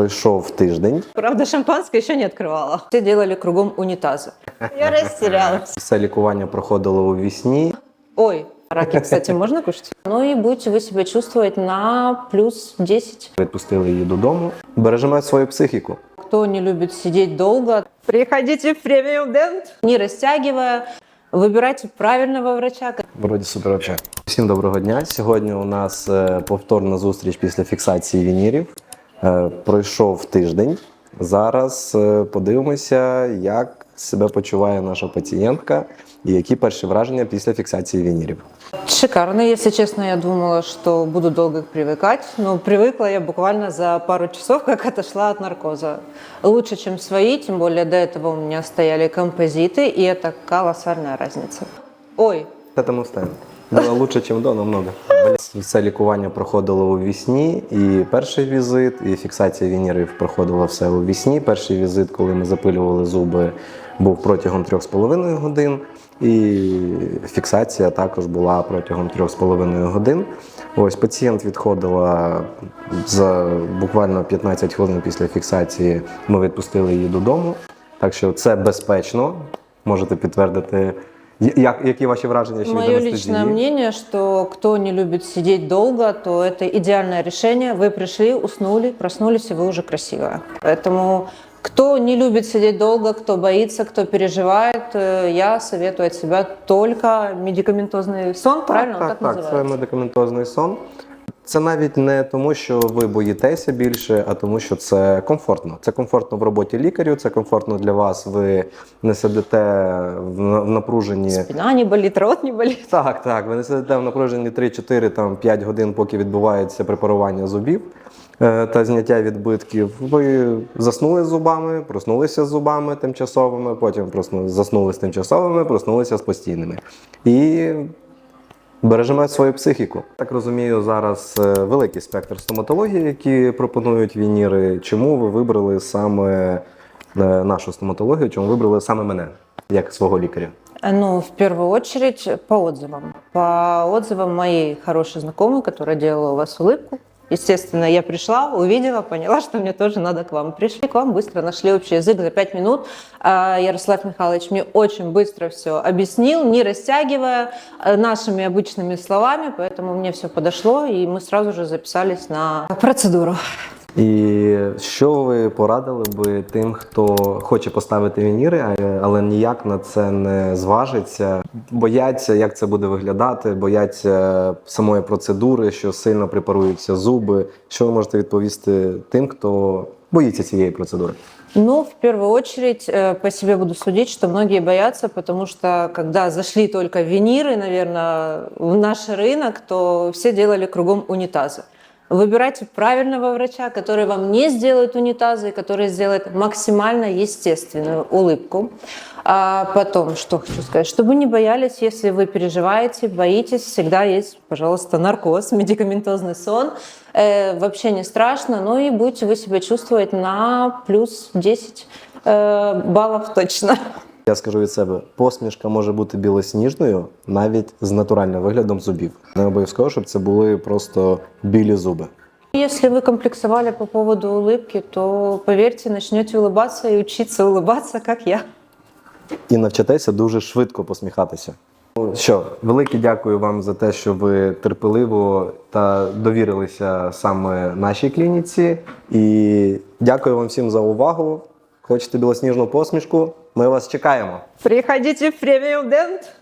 Пройшов тиждень. Правда, шампанское еще не открывала. Все делали кругом унитаза. Я растерялась. Все лікування проходило у вісні. Ой, раки, кстати, можно кушать? Ну и будете вы себя чувствовать на плюс 10. Відпустили її додому. Бережемо свою психіку. Кто не любит сидеть долго, приходите в премиум дент. Не растягивая, выбирайте правильного врача. Вроді супер вообще. Всім доброго дня. Сьогодні у нас е, повторна зустріч після фіксації вінірів. Е, Пройшов тиждень. Зараз е, подивимося, як себе почуває наша пацієнтка і які перші враження після фіксації вінірів. Шикарно. Если честно, я думала, что буду долго привыкать, но привыкла я буквально за пару часов, как отошла от наркоза. Лучше, чем свои, тем более до этого у меня стояли композиты, и это колоссальная разница. Ой, К этому встанемо. Було лучше, ніж до, намного. Все лікування проходило у вісні, і перший візит, і фіксація вінірів проходила все у вісні. Перший візит, коли ми запилювали зуби, був протягом 3,5 годин. І фіксація також була протягом 3,5 годин. Ось пацієнт відходила за буквально 15 хвилин після фіксації. Ми відпустили її додому. Так що це безпечно. Можете підтвердити. Як, які ваші враження ще від Мое анестезії? личное мнение, что кто не любит сидеть долго, то это идеальное решение. Вы пришли, уснули, проснулись, и вы уже красивая. Поэтому кто не любит сидеть долго, кто боится, кто переживает, э, я советую от себя только медикаментозный сон, правильно? Так, Он так, так, це называется. медикаментозний сон. Це навіть не тому, що ви боїтеся більше, а тому, що це комфортно. Це комфортно в роботі лікарю, це комфортно для вас. Ви не сидите в напруженні. Спина не болит, рот не болит. Так, так. Ви не сидите в напруженні 3-4, там 5 годин, поки відбувається препарування зубів е, та зняття відбитків. Ви заснули з зубами, проснулися з зубами тимчасовими, потім просну- заснули з тимчасовими, проснулися з постійними. І бережемо свою психіку. Так розумію, зараз е, великий спектр стоматології, які пропонують вініри. Чому ви вибрали саме е, нашу стоматологію? Чому вибрали саме мене як свого лікаря? Ну, в первую очередь, по отзывам. По отзывам моей хорошей знакомой, которая делала у вас улыбку. Естественно, я пришла, увидела, поняла, что мне тоже надо к вам. Пришли к вам, быстро нашли общий язык за пять минут. А Ярослав Михайлович мне очень быстро все объяснил, не растягивая э, нашими обычными словами, поэтому мне все подошло, и мы сразу же записались на процедуру. І що ви порадили би тим, хто хоче поставити вініри, а- але ніяк на це не зважиться, бояться, як це буде виглядати, бояться самої процедури, що сильно препаруються зуби. Що ви можете відповісти тим, хто боїться цієї процедури? Ну, в первую очередь, э, по себе буду судить, что многие боятся, потому что когда зашли только виниры, наверное, в наш рынок, то все делали кругом унитазы. Выбирайте правильного врача, который вам не сделает унитазы, и который сделает максимально естественную улыбку. А потом, что хочу сказать, чтобы не боялись, если вы переживаете, боитесь, всегда есть, пожалуйста, наркоз, медикаментозный сон. Э, вообще не страшно, ну и будете вы себя чувствовать на плюс 10 э, баллов точно. Я скажу від себе, посмішка може бути білосніжною навіть з натуральним виглядом зубів. Не обов'язково, щоб це були просто білі зуби. Если вы комплексовали по поводу улыбки, то поверьте, начнете улыбаться и учиться улыбаться, как я. і навчитеся дуже швидко посміхатися. Ну Що, велике дякую вам за те, що ви терпеливо та довірилися саме нашій клініці. І дякую вам всім за увагу. Хочете білосніжну посмішку? Ми вас чекаємо. Приходите в преміум дент.